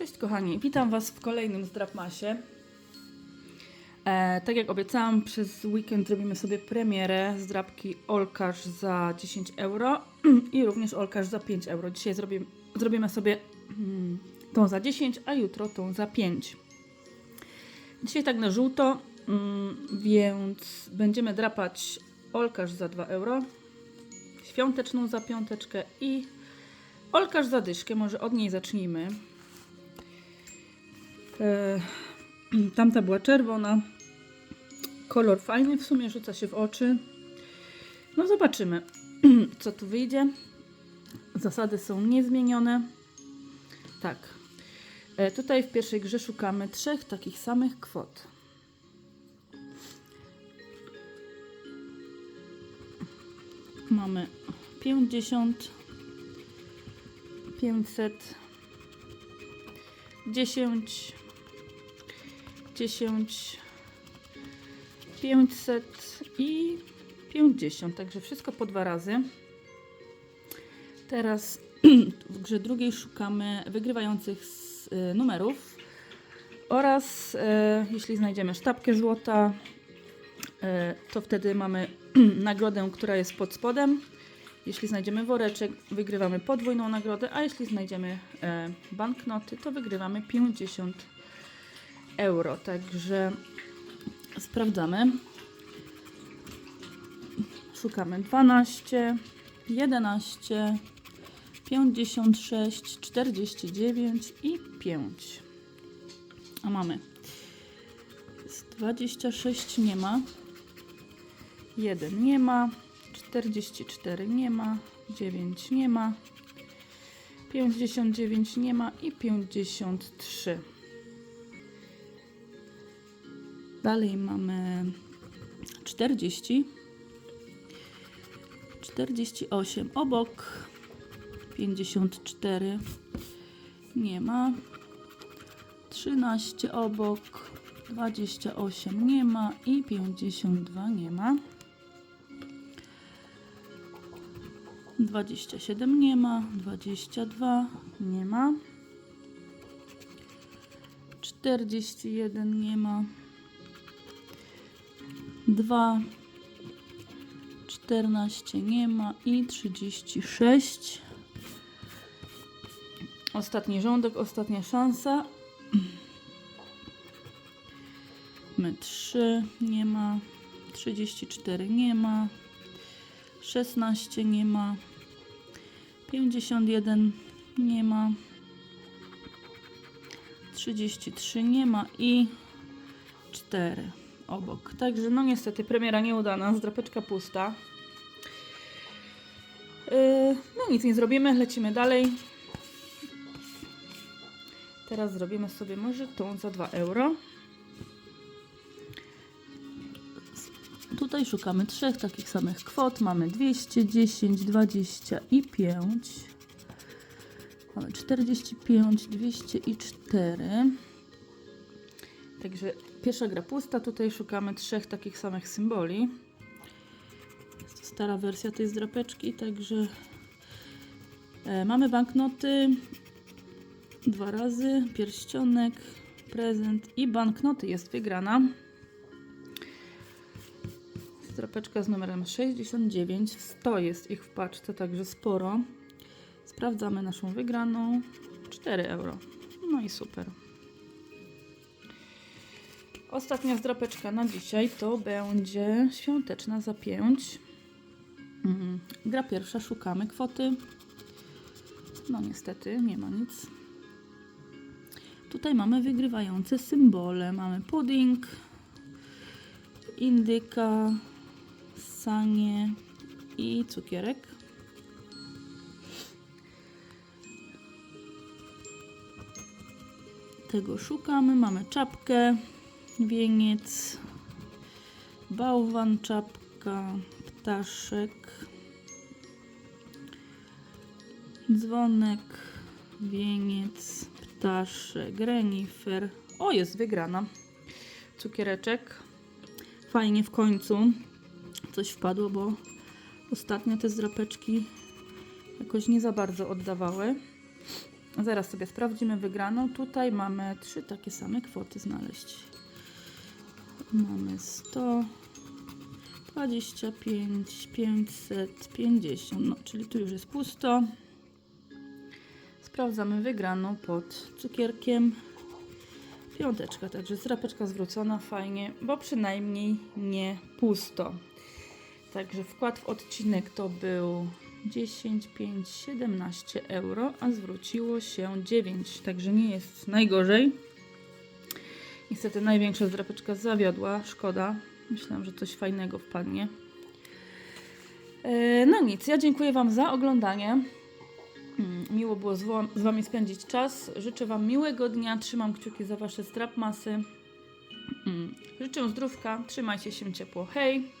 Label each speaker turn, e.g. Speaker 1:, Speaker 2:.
Speaker 1: Cześć kochani, witam Was w kolejnym Zdrapmasie. E, tak jak obiecałam, przez weekend robimy sobie premierę zdrapki Olkarz za 10 euro i również Olkarz za 5 euro. Dzisiaj zrobimy, zrobimy sobie mm, tą za 10, a jutro tą za 5. Dzisiaj tak na żółto, mm, więc będziemy drapać Olkarz za 2 euro, świąteczną za piąteczkę i Olkarz za dyszkę. Może od niej zacznijmy. E, tamta była czerwona. Kolor fajny, w sumie rzuca się w oczy. No zobaczymy, co tu wyjdzie. Zasady są niezmienione. Tak. E, tutaj w pierwszej grze szukamy trzech takich samych kwot. Mamy 50, 500, 10, 10, 500 i 50. Także wszystko po dwa razy. Teraz w grze drugiej szukamy wygrywających z, y, numerów oraz y, jeśli znajdziemy sztabkę złota, y, to wtedy mamy nagrodę, która jest pod spodem. Jeśli znajdziemy woreczek, wygrywamy podwójną nagrodę, a jeśli znajdziemy e, banknoty, to wygrywamy 50 euro. Także sprawdzamy. Szukamy 12, 11, 56, 49 i 5. A mamy. Jest 26 nie ma. 1 nie ma. 44 nie ma, 9 nie ma, 59 nie ma i 53. Dalej mamy 40, 48 obok, 54 nie ma, 13 obok, 28 nie ma i 52 nie ma. 27 nie ma, 22 nie ma, 41 nie ma, 2, 14 nie ma i 36. Ostatni rządek, ostatnia szansa. My 3 nie ma, 34 nie ma, 16 nie ma, 51 nie ma, 33 nie ma i 4 obok. Także no niestety premiera nieudana, zdrapeczka pusta. Yy, no nic nie zrobimy, lecimy dalej. Teraz zrobimy sobie może tą za 2 euro. Tutaj szukamy trzech takich samych kwot. Mamy 210, 20 i 5. Mamy 45, 200 i 4. Także pierwsza gra pusta. Tutaj szukamy trzech takich samych symboli. Jest to stara wersja tej zdrapeczki, także e, mamy banknoty dwa razy, pierścionek, prezent i banknoty jest wygrana. Strapeczka z numerem 69. 100 jest ich w paczce, także sporo. Sprawdzamy naszą wygraną. 4 euro. No i super. Ostatnia zdrapeczka na dzisiaj to będzie świąteczna za 5. Mhm. Gra pierwsza, szukamy kwoty. No niestety, nie ma nic. Tutaj mamy wygrywające symbole. Mamy pudding, indyka, sanie i cukierek. Tego szukamy. Mamy czapkę, wieniec, bałwan, czapka, ptaszek, dzwonek, wieniec, ptaszek, renifer. O, jest wygrana. Cukiereczek. Fajnie w końcu coś wpadło, bo ostatnio te zdrapeczki jakoś nie za bardzo oddawały. Zaraz sobie sprawdzimy wygraną. Tutaj mamy trzy takie same kwoty znaleźć. Mamy 100, 25, 550, no czyli tu już jest pusto. Sprawdzamy wygraną pod cukierkiem. Piąteczka, także zrapeczka zwrócona, fajnie, bo przynajmniej nie pusto. Także wkład w odcinek to był 10, 5, 17 euro, a zwróciło się 9, także nie jest najgorzej. Niestety największa zdrapeczka zawiodła, szkoda. Myślałam, że coś fajnego wpadnie. E, No nic, ja dziękuję Wam za oglądanie. Mm, Miło było z wa- z Wami spędzić czas. Życzę Wam miłego dnia. Trzymam kciuki za Wasze strapmasy. Mm, Życzę zdrówka. Trzymajcie się ciepło. Hej!